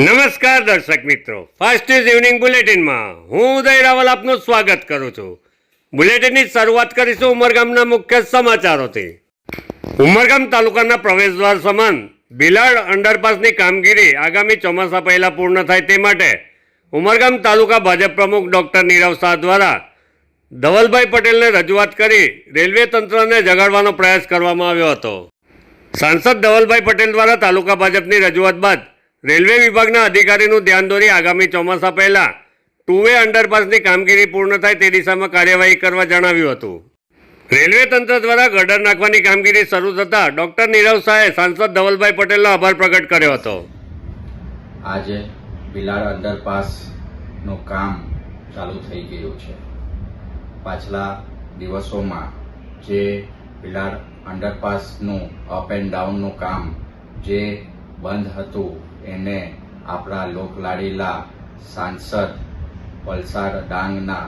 નમસ્કાર દર્શક મિત્રો. ફાસ્ટ ઇઝ ઇવનિંગ બુલેટિનમાં હું ઉદય રાવલ આપનું સ્વાગત કરું છું. બુલેટિનની શરૂઆત કરીશું ઉમરગામના મુખ્ય સમાચારોથી. ઉમરગામ તાલુકાના પ્રવેશદ્વાર સમાન બિલાડ અંડરપાસની કામગીરી આગામી ચોમાસા પહેલાં પૂર્ણ થાય તે માટે ઉમરગામ તાલુકા ભાજપ પ્રમુખ ડૉક્ટર નીરવ શાહ દ્વારા ધવલભાઈ પટેલને રજૂઆત કરી રેલવે તંત્રને જગાડવાનો પ્રયાસ કરવામાં આવ્યો હતો. સાંસદ ધવલભાઈ પટેલ દ્વારા તાલુકા ભાજપની રજૂઆત બાદ રેલવે વિભાગના અધિકારીનું ધ્યાન દોરી આગામી ચોમાસા પહેલા ટુ વે અંડરપાસની કામગીરી પૂર્ણ થાય તે દિશામાં કાર્યવાહી કરવા જણાવ્યું હતું. રેલવે તંત્ર દ્વારા ગટર નાખવાની કામગીરી શરૂ થતાં ડોક્ટર નીરવ શાહે સાંસદ ધવલભાઈ પટેલનો આભાર પ્રગટ કર્યો હતો. આજે બિલાડ અંડરપાસનું કામ ચાલુ થઈ ગયું છે. પાછલા દિવસોમાં જે બિલાડ અંડરપાસનું અપ એન્ડ ડાઉનનું કામ જે બંધ હતું એને આપણા લોકલાડીલા સાંસદ વલસાડ ડાંગના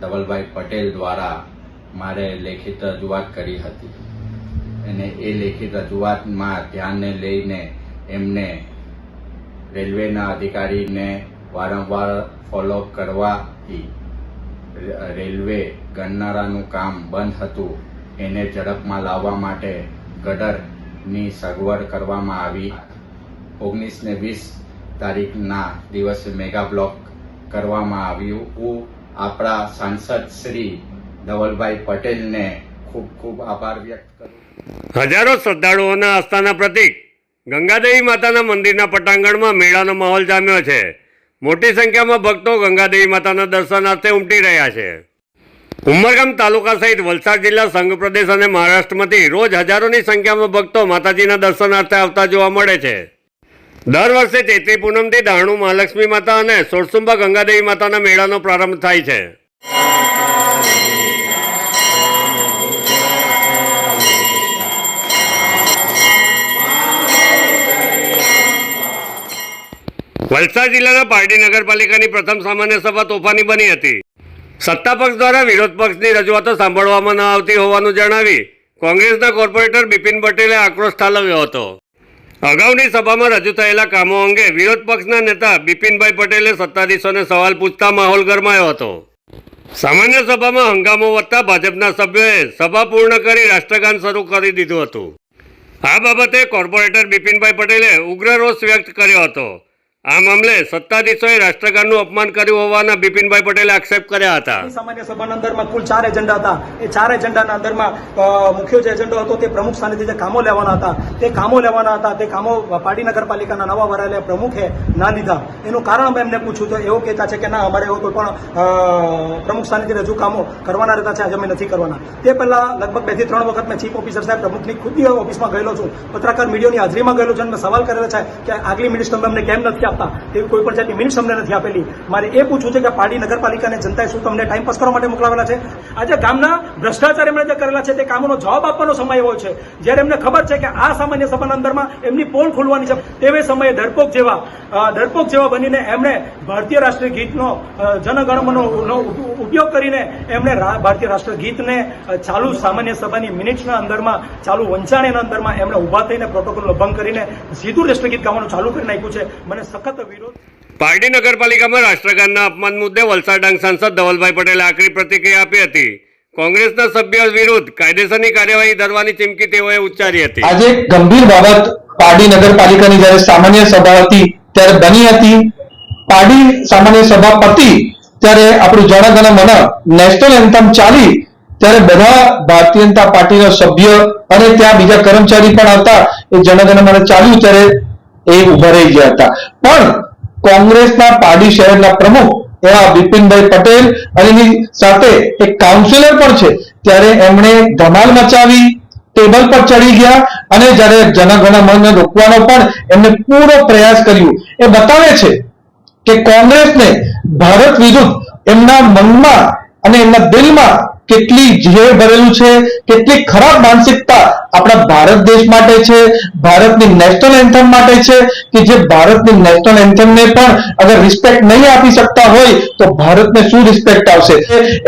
ધવલભાઈ પટેલ દ્વારા મારે લેખિત રજૂઆત કરી હતી. અને એ લેખિત રજૂઆતમાં ધ્યાનને લઈને એમને રેલવેના અધિકારીને વારંવાર ફોલો કરવાથી રેલવે ગણનારાનું કામ બંધ હતું. એને ઝડપમાં લાવવા માટે ગડરની સગવડ કરવામાં આવી. ઓગણીસ ને વીસ તારીખના દિવસે મેગા બ્લોક કરવામાં આવ્યું. હું આપણા સાંસદ શ્રી ધવલભાઈ પટેલને ખૂબ ખૂબ આભાર વ્યક્ત કરું હજારો શ્રદ્ધાળુઓના આસ્થાના પ્રતીક ગંગાદેવી માતાના મંદિરના પટાંગણમાં મેળાનો માહોલ જામ્યો છે. મોટી સંખ્યામાં ભક્તો ગંગાદેવી માતાના દર્શનાર્થે ઉમટી રહ્યા છે. ઉમરગામ તાલુકા સહિત વલસાડ જિલ્લા સંઘ પ્રદેશ અને મહારાષ્ટ્રમાંથી રોજ હજારોની સંખ્યામાં ભક્તો માતાજીના દર્શનાર્થે આવતા જોવા મળે છે. દર વર્ષે ચૈત્રી પૂનમથી દાણુ મહાલક્ષ્મી માતા અને સોરસુંબા ગંગાદેવી માતાના મેળાનો પ્રારંભ થાય છે. વલસાડ જિલ્લાના પારડી નગરપાલિકાની પ્રથમ સામાન્ય સભા તોફાની બની હતી. સત્તા પક્ષ દ્વારા વિરોધ પક્ષની રજૂઆતો સાંભળવામાં ન આવતી હોવાનું જણાવી કોંગ્રેસના કોર્પોરેટર બિપિન પટેલે આક્રોશ ઠાલવ્યો હતો. અગાઉની સભામાં રજૂ થયેલા કામો અંગે વિરોધ પક્ષના નેતા બિપિનભાઈ પટેલે સત્તાધીશોને સવાલ પૂછતા માહોલ ગરમાયો હતો. સામાન્ય સભામાં હંગામો વધતા ભાજપના સભ્યોએ સભા પૂર્ણ કરી રાષ્ટ્રગાન શરૂ કરી દીધું હતું. આ બાબતે કોર્પોરેટર બિપિનભાઈ પટેલે ઉગ્ર રોષ વ્યક્ત કર્યો હતો. આ મામલે સત્તાધીશોએ રાષ્ટ્રગાનનું અપમાન કર્યું હોવાના બિપિનભાઈ પટેલે આક્ષેપ કર્યા હતા. સામાન્ય સભાના અંદરમાં કુલ ચાર એજન્ડા હતા. એ ચાર એજન્ડાના અંદરમાં મુખ્ય જે એજન્ડો હતો તે પ્રમુખ સ્થાનેથી જે કામો લેવાના હતા, તે કામો લેવાના હતા, તે કામો પાટી નગરપાલિકાના નવા વરાયેલા પ્રમુખે ના લીધા. એનું કારણ અમે એમને પૂછ્યું તો એવું કહેતા છે કે ના, અમારે એવો કોઈ પણ પ્રમુખ સ્થાનેથી રજૂ કામો કરવાના રહેતા છે, આજે અમે નથી કરવાના. તે પહેલા લગભગ બેથી ત્રણ વખત મેં ચીફ ઓફિસર સાહેબ પ્રમુખની ખુદની ઓફિસમાં ગયેલો છું. પત્રકાર મીડિયાની હાજરીમાં ગયેલો છું અને સવાલ કરેલો છે કે આગલી મિનિટ તમે અમને કેમ નથી આપતા. તેવી કોઈ પણ જાતની મિનિટ્સ અમને નથી આપેલી. મારે એ પૂછવું છે કે પાડી નગરપાલિકાને જનતાએ શું તમને ટાઈમ પાસ કરવા માટે મોકલાવેલા છે? આજે ગામના ભ્રષ્ટાચાર એમણે જે કરેલા છે, તે કામોનો જવાબ આપવાનો સમય એવો છે. જ્યારે એમને ખબર છે કે આ સામાન્ય સભાના અંદરમાં એમની પોલ ખોલવાની છે, તેવે સમયે ડરપોક જેવા ડરપોક જેવા બનીને એમણે ભારતીય રાષ્ટ્રીય ગીતનો જનગણમનો ઉપયોગ કરીને એમણે ભારતીય રાષ્ટ્રીય ગીતને ચાલુ સામાન્ય સભાની મિનિટ્સના અંદરમાં, ચાલુ વંચાણીના અંદરમાં એમણે ઊભા થઈને પ્રોટોકોલનો ભંગ કરીને સીધું રાષ્ટ્રગીત ગીત ગાવાનું ચાલુ કરી નાખ્યું છે. મને સખત વિરોધ પારડી નગરપાલિકામાં રાષ્ટ્રગાનના અપમાન મુદ્દે વલસાડ ડાંગ સાંસદ ધવલભાઈ પટેલે આકરી પ્રતિક્રિયા આપી હતી. કોંગ્રેસના સભ્ય વિરુદ્ધ કાયદેસરની કાર્યવાહી ધરવાની ચીમકી તેઓએ ઉચ્ચારી હતી. આજે ગંભીર બાબત પારડી નગરપાલિકાની જ્યારે સામાન્ય સભા હતી ત્યારે બની હતી. પારડી સામાન્ય સભા પતી ત્યારે આપણું જણાગણ મન નેશનલ એન્થમ ચાલી ત્યારે બધા ભારતીય જનતા પાર્ટીના સભ્ય અને ત્યાં બીજા કર્મચારી પણ હતા એ જનગણ મને ચાલ્યું ત્યારે એ ઊભા રહી ગયા હતા. પણ કોંગ્રેસના પાડી શહેરના પ્રમુખ એવા બિપિનભાઈ પટેલ અને એની સાથે એક કાઉન્સિલર પણ છે. ત્યારે એમણે ધમાલ મચાવી, ટેબલ પર ચડી ગયા અને જ્યારે જનગણ મનને રોકવાનો પણ એમને પૂરો પ્રયાસ કર્યો. એ બતાવે છે કે કોંગ્રેસને ભારત વિરુદ્ધ એમના મનમાં અને એમના દિલમાં કેટલી ઝેર ભરેલું છે, કેટલી ખરાબ માનસિકતા આપણા ભારત દેશ માટે છે, ભારતની નેશનલ એન્થમ માટે છે, કે જે ભારતની નેશનલ એન્થમને પણ અગર રિસ્પેક્ટ નહીં આપી શકતા હોય, તો ભારતને શું રિસ્પેક્ટ આવશે?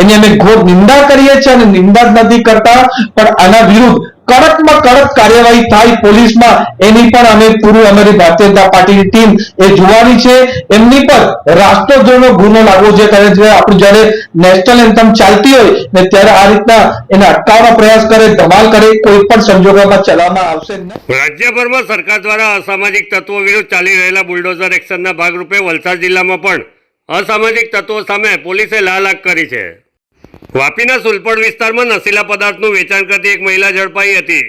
એની અમે ઘોર નિંદા કરીએ છીએ અને નિંદા જ નથી કરતા, પણ આના વિરુદ્ધ કડકમાં કડક કાર્યવાહી થાય પોલીસમાં, એની પણ અમે પૂરું અમારી ભારતીય જનતા પાર્ટીની ટીમ એ જોવાની છે. એમની પર રાષ્ટ્રદ્રોહનો ગુનો લાગવો છે કારણ કે આપણું જ્યારે નેશનલ એન્થમ ચાલતી હોય ને ત્યારે આ રીતના એને અટકાવવાનો પ્રયાસ કરે, ધમાલ કરે, કોઈ પણ સંજોગોમાં ચલાવવામાં આવશે રાજ્યભરમાં સરકાર દ્વારા અસામાજિક તત્વો વિરુદ્ધ ચાલી રહેલા બુલડોઝર એક્શનના ભાગરૂપે વલસાડ જિલ્લામાં પણ અસામાજિક તત્વો સામે પોલીસે લાલ આગ કરી છે. વાપીના સુલપડ વિસ્તારમાં નશીલા પદાર્થનું વેચાણ કરતી એક મહિલા ઝડપાઈ હતી.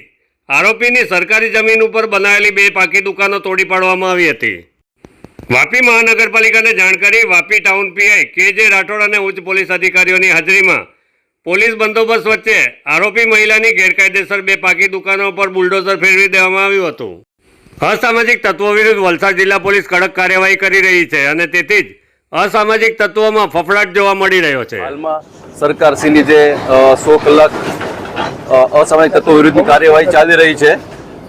આરોપીની સરકારી જમીન ઉપર બનાવેલી બે પાકી દુકાનો તોડી પાડવામાં આવી હતી. વાપી મહાનગરપાલિકાને જાણ કરી વાપી ટાઉન પીઆઈ કે જે રાઠોડ અને ઉચ્ચ પોલીસ અધિકારીઓની હાજરીમાં પોલીસ બંદોબસ્ત વચ્ચે આરોપી મહિલાની ગેરકાયદેસર બે પાકી દુકાનો પર બુલડોઝર ફેરવી દેવામાં આવ્યું હતું. અસામાજિક તત્વો વિરુદ્ધ વલસાડ જિલ્લા પોલીસ કડક કાર્યવાહી કરી રહી છે અને તેથી જ અસામાજિક તત્વોમાં ફફડાટ જોવા મળી રહ્યો છે. હાલમાં સરકારશ્રીની જે સો કલાક અસામાજિક તત્વો વિરુદ્ધની કાર્યવાહી ચાલી રહી છે,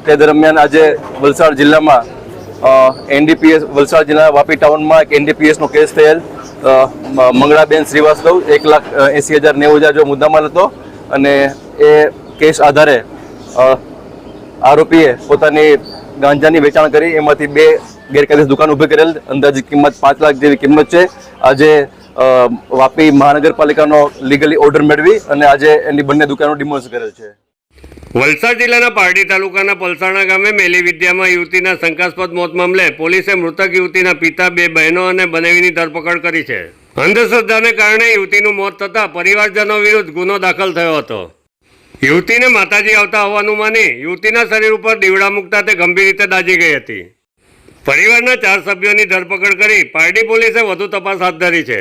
તે દરમિયાન આજે વલસાડ જિલ્લામાં એનડીપીએસ, વલસાડ જિલ્લા વાપી ટાઉનમાં એક એનડીપીએસનો કેસ થયેલ મંગળાબેન શ્રીવાસ્તવ, એક લાખ એંસી હજાર નેવું હજાર જો મુદ્દામાલ હતો અને એ કેસ આધારે આરોપીએ પોતાની ગાંજાની વેચાણ કરી, એમાંથી બે ગેરકાયદેસર દુકાન ઊભી કરેલ, અંદાજિત કિંમત પાંચ લાખ જેવી કિંમત છે. આજે વાપી મહાનગરપાલિકાનો લીગલી ઓર્ડર મેળવી અને આજે એની બંને દુકાનો ડિમોઝ કરેલ છે. વલસાડ જિલ્લાના પારડી તાલુકાના પલસાણા ગામે મેલી વિદ્યામાં યુવતીના શંકાસ્પદ મોત મામલે પોલીસે મૃતક યુવતીના પિતા, બે બહેનો અને બનેવીની ધરપકડ કરી છે. અંધશ્રદ્ધાને કારણે યુવતીનું મોત થતાં પરિવારજનો વિરુદ્ધ ગુનો દાખલ થયો હતો. યુવતીને માતાજી આવતા હોવાનું માની યુવતીના શરીર ઉપર દીવડા મૂકતા તે ગંભીર રીતે દાઝી ગઈ હતી. પરિવારના ચાર સભ્યોની ધરપકડ કરી પારડી પોલીસે વધુ તપાસ હાથ ધરી છે.